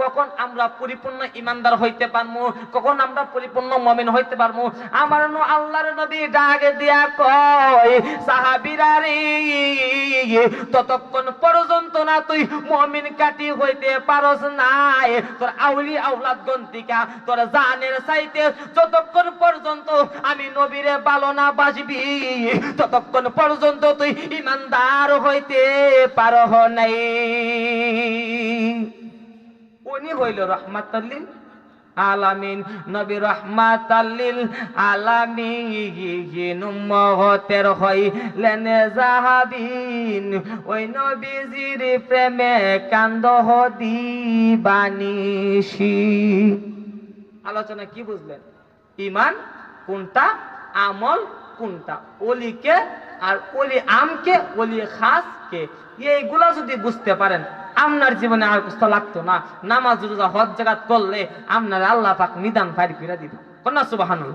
কখন আমরা পরিপূর্ণ ইমানদার হইতে পারব কখন আমরা পরিপূর্ণ মমিন হইতে পারব আমার আল্লাহর নবী ডাক দিয়া কয়, সাহাবীরা ততক্ষণ পর্যন্ত না তুই মমিন কাটি হইতে পারস নাই। তোর আউলি আউলাদ গন্তিকা তোর জানের চাইতে যতক্ষণ পর্যন্ত আমি নবীরে ভালো না বাসবি ততক্ষণ পর্যন্ত তুই ইমানদার হইতে পারহ নাই। হইল রহমাতাল্লিল আলামিন। নবী রহমাতাল্লিল আলামিন মহতের হইলেন জাহাবিন ওই নবীজির প্রেমে কান্দ দিবানিসি আলোচনা কি বুঝলেন? ইমান কোনটা, আমল কোনটা? অলিকে আর অলি আমকে, অলি খাসকে এইগুলা যদি বুঝতে পারেন, আপনার জীবনে আর কষ্ট লাগতো না। নামাজ, রোজা, হজ জাগাত করলে আপনার আল্লাহ পাক নিদান ফাইর ফিরা দিবে কন্যা সুবাহানুল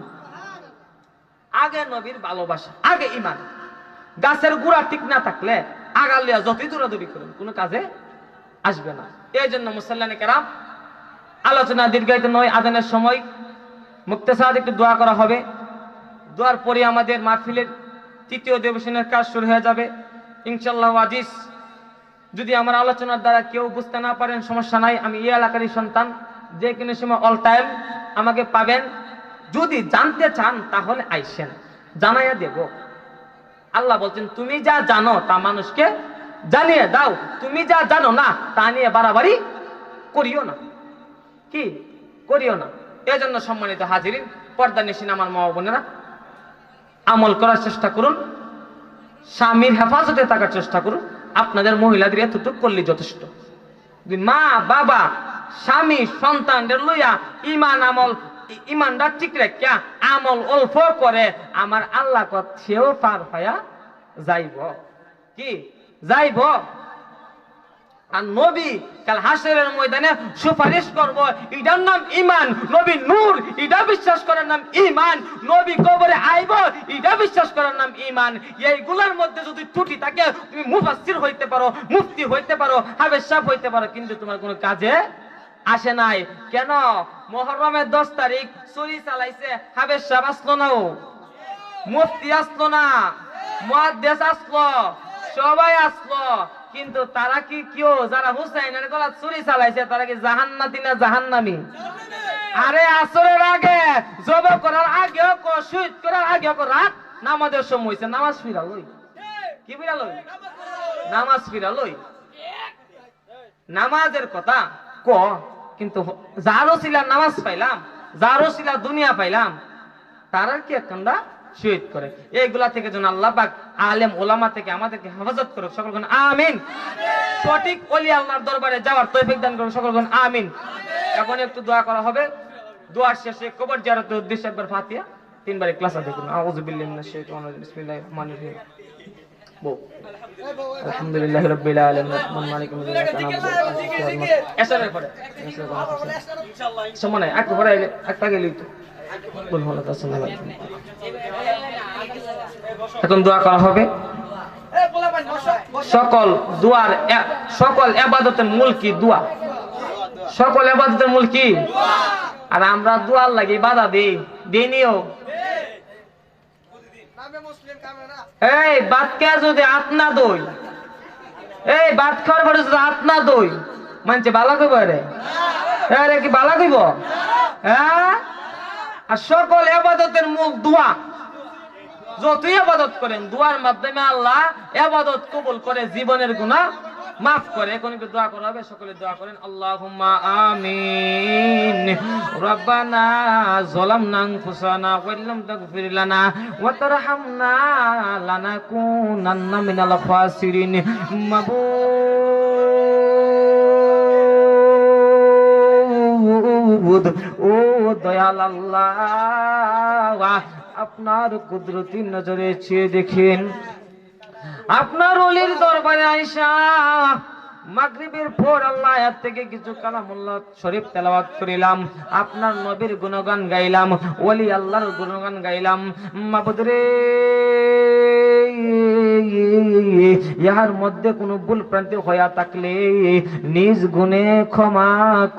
আগে নবীর ভালোবাসা, আগে ইমান গাছের গুড়া ঠিক না থাকলে আগালিয়া যতই দৌড়াদৌড়ি করেন, কোনো কাজে আসবে না। এই জন্য মুসল্লানি কেরাম, আলোচনা দীর্ঘায়িত নয় আদানের সময় মুক্তেসাদ একটু দোয়া করা হবে। দোয়ার পরে আমাদের মাহফিলের তৃতীয় দেবসেনের কাজ শুরু হয়ে যাবে। ইনশাল্লাহ আজিজ, যদি আমার আলোচনার দ্বারা কেউ বুঝতে না পারেন, সমস্যা নাই, আমি এই এলাকারই সন্তান, যে কোনো সময় অল টাইম আমাকে পাবেন। যদি জানতে চান, তাহলে আইসেন, জানাইয়া দেব। আল্লাহ বলছেন, তুমি যা জানো, তা মানুষকে জানিয়ে দাও। তুমি যা জানো না, তা নিয়ে বাড়াবাড়ি করিও না। কি? করিও না। এজন্য সম্মানিত হাজিরিন, পর্দা নিশিন আমার মা বোনেরা, আমল করার চেষ্টা করুন। স্বামীর হেফাজতে থাকার চেষ্টা করুন। আপনাদের মহিলাদের এতটুকু করলে যথেষ্ট। মা, বাবা, স্বামী, সন্তানদের লইয়া ইমান আমল, ইমানটা ঠিক রেখা, আমল অল্প করে, আমার আল্লাহ সেও পার হইয়া যাইব। কি? যাইব? আর নবী কাল হাসরের ময়দানে সুপারিশ করব। এটার নাম ইমান নবী নূর, এটা বিশ্বাস করার নাম ইমান নবী কবরে আইব, এটা বিশ্বাস করার নাম ইমান এইগুলোর মধ্যে যদি ত্রুটি থাকে, তুমি মুফাসসির হইতে পারো, মুফতি হইতে পারো হাবেজ সাহেব হইতে পারো, কিন্তু তোমার কোনো কাজে আসে নাই। কেন? মহরমের দশ তারিখ, চুরি চালাইছে হাবেজ সাহেব আসলো না মুফতি আসলো না? মহাদেশ আসলো? সবাই আসলো? কিন্তু তারা কি কেউ যারা হুসাইনের গলা চুরি চালাইছে, তারা কি জাহান্নাতি না জাহান্নামি? আরে আসরের আগে, জব করার আগে শহীদ করার আগে রাত নামাজের সময় হইছে, নামাজ ফিরা লই। কি ফিরা লই? নামাজ ফিরা লই। নামাজের কথা ক, কিন্তু যারও ছিলা নামাজ পাইলাম, যারও ছিলা দুনিয়া পাইলাম তারা কি একখানটা শহীদ করে। এইগুলা থেকে যেন আল্লাহ পাক আলেম ওলামা থেকে আমাদেরকে হেফাজত করুক সকলগণ আমিন। সঠিক অলি আল্লাহর দরবারে যাওয়ার তৌফিক দান করুক সকলগণ আমিন। এখন একটু দোয়া করা হবে। দোয়ার শেষে কবর জিয়ারতের উদ্দেশ্যে একবার ফাতিহা। তিনবার ক্লাস দেখুন। আউযু বিল্লাহি মিনাশ শাইতানির রাজিম। বিসমিল্লাহির রহমানির রহিম। বউ। আলহামদুলিল্লাহ রাব্বিল আলামিন। মালিক ইয়াউমিদ্দিন এসরের পরে। এসরের পরে। সময় নাই। একটু পরে একটা গেলি তো বল হলো সঙ্গে এখন দোয়া করা হবে। সকল দুয়ার সকল এবাদতের মূল কি দোয়া? সকল এবাদতের মূল কি? আর আমরা দুয়ার লাগে বাধা দিই দিনিও এই বাদ যদি হাত না দই এই বাদ খাওয়ার পরে যদি হাত না দই মানছে বালা কইব রে কি বালা কইব? হ্যাঁ? আর সকল এবাদতের মুখ দোয়া যতই আবাদত করেন, দোয়ার মাধ্যমে আল্লাহ আবাদত কবুল করে, জীবনের গুণা মাফ করে। এখন একটু দোয়া করা হবে? সকলে দোয়া করেন, আল্লাহুম্মা আমিন। রব্বানা যালামনা আনফুসানা ওয়া ইল্লাম তাগফির লানা ওয়া তারহামনা লানাকুনান্না মিনাল খাসিরিন মাবুদ ও দয়াল আল্লাহ, আপনার কুদরতি নজরে চেয়ে দেখেন। আপনার অলির দরবারে আইসা মাগরিবের পর আল্লাহ এর থেকে কিছু কালামুল্লাহ শরীফ তেলাওয়াত করিলাম। আপনার নবীর গুণগান গাইলাম, ওলি আল্লাহর গুণগান গাইলাম। মাবুদ রে ইহার মধ্যে কোনো ভুল প্রান্তি হইয়া থাকলে নিজ গুণে ক্ষমা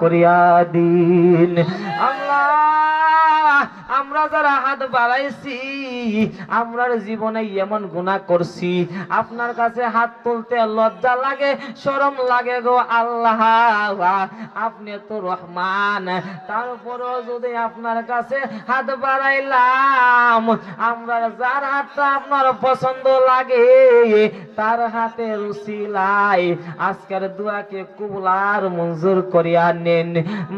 করিয়া দিন। আমরা যারা হাত বাড়াইছি, আমরার জীবনে এমন গুনাহ করছি। আপনার কাছে হাত তুলতে লজ্জা লাগে, শরম লাগে গো আল্লাহ। আপনি তো রহমান। তারপরেও যদি আপনার কাছে হাত বাড়াইলাম আমরা যার হাতটা আপনার পছন্দ লাগে, তার হাতে রুসিলাই আজকের দুয়াকে কুবলার মঞ্জুর করিয়া নেন।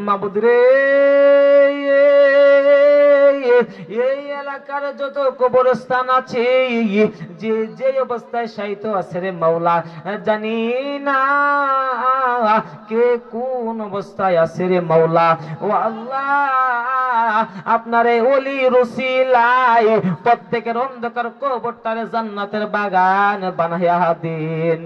মাবুদ রে এই এলাকার যত কবরস্থান আছে, যে যে অবস্থায় সাহিত্য আছে রে মাওলা, জানি না কে কোন অবস্থায় আছে রে মাওলা। ও আল্লাহ, আপনার এই অলি রসিলাই প্রত্যেকের অন্ধকার কবরটারে জান্নাতের বাগান বানাইয়া দিন।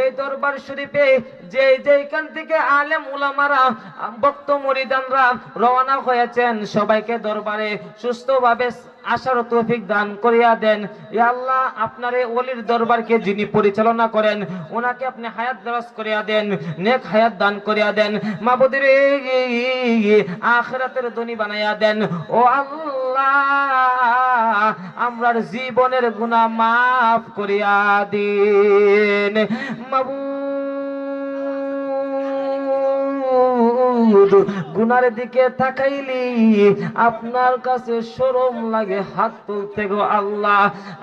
এই দরবার শরীফে যে যেখান থেকে আলেম উলামারা, ভক্ত মরিদানরা রওনা হয়েছেন, সবাইকে দরবারে সুস্থভাবে আসার তৌফিক দান করিয়া দেন। আল্লাহ আপনার এই ওলির দরবারকে যিনি পরিচালনা করেন, ওনাকে আপনি হায়াত দরাজ করিয়া দেন, নেক হায়াত দান করিয়া দেন, মাবুদের আখরাতের ধনী বানাইয়া দেন। ও আল্লাহ! আমরার জীবনের গুনাহ মাফ করিয়া দিন। গুনার দিকে তাকাইলি আপনার কাছে শরম লাগে হাত তুলতে গো আল্লাহ।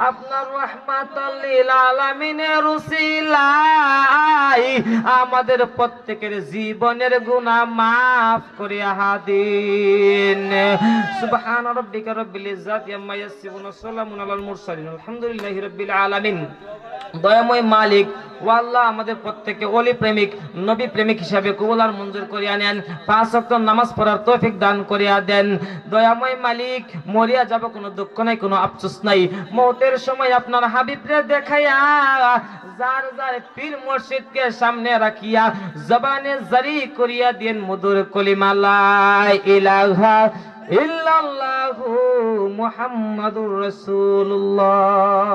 আপনার রহমাতাল্লিল আলামিনের উসিলাই আমাদের প্রত্যেকের জীবনের গুণা মাফ করিয়া হাদিন। সুবহান রাব্বিকা রব্বিল ইজ্জাতি আম্মা ইয়াসিফুন ওয়া সালামুন আলাল মুরসালিন। আলহামদুলিল্লাহি রাব্বিল আলামিন। দয়াময় মালিক ও আল্লাহ আমাদের প্রত্যেককে অলি প্রেমিক, নবী প্রেমিক হিসাবে কবুলার মঞ্জুর করিয়া নেন। পাঁচ ওয়াক্ত নামাজ পড়ার তৌফিক দান করিয়া দেন। দয়াময় মালিক, মরিয়া যাব, কোনো দুঃখ নাই, কোনো আফসোস নাই। মৌতের সময় আপনার হাবিবরে দেখাইয়া, যার যার পীর মসজিদকে সামনে রাখিয়া, জবানে জারি করিয়া দেন মধুর কলিমালা ইলাহা ইল্লাল্লাহু মুহাম্মাদুর রাসূলুল্লাহ।